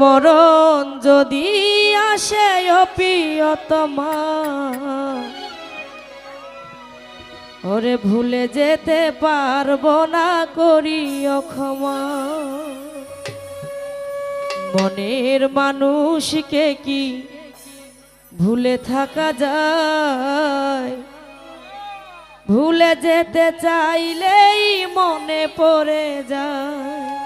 মরণ যদি আসে অপিয়তমা ওরে ভুলে যেতে পারব না করি ক্ষমা। মনের মানুষকে কি ভুলে থাকা যায়? ভুলে যেতে চাইলেই মনে পড়ে যায়।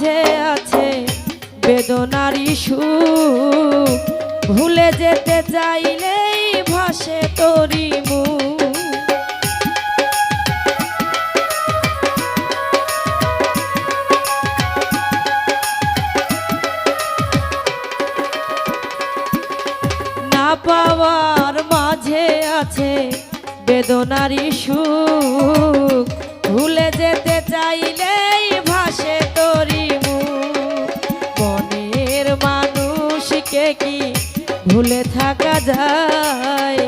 মাঝে আছে বেদনার ইস্যু। ভুলে যেতে চাইলেই ভাসে তরি না পাওয়ার মাঝে আছে বেদনার সুখ ভুলে যেতে চাইলেই কি ভুলে থাকা যায়?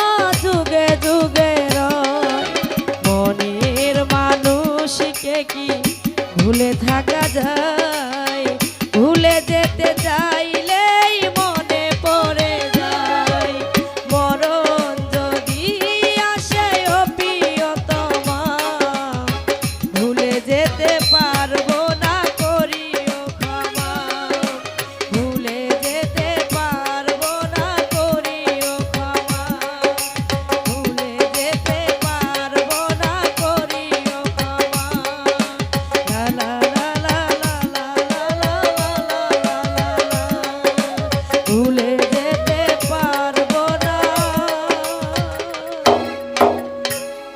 কি ভুলে থাকা যায়?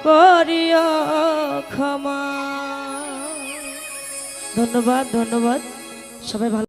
করিও ক্ষমা। ধন্যবাদ ধন্যবাদ। সবাই ভালো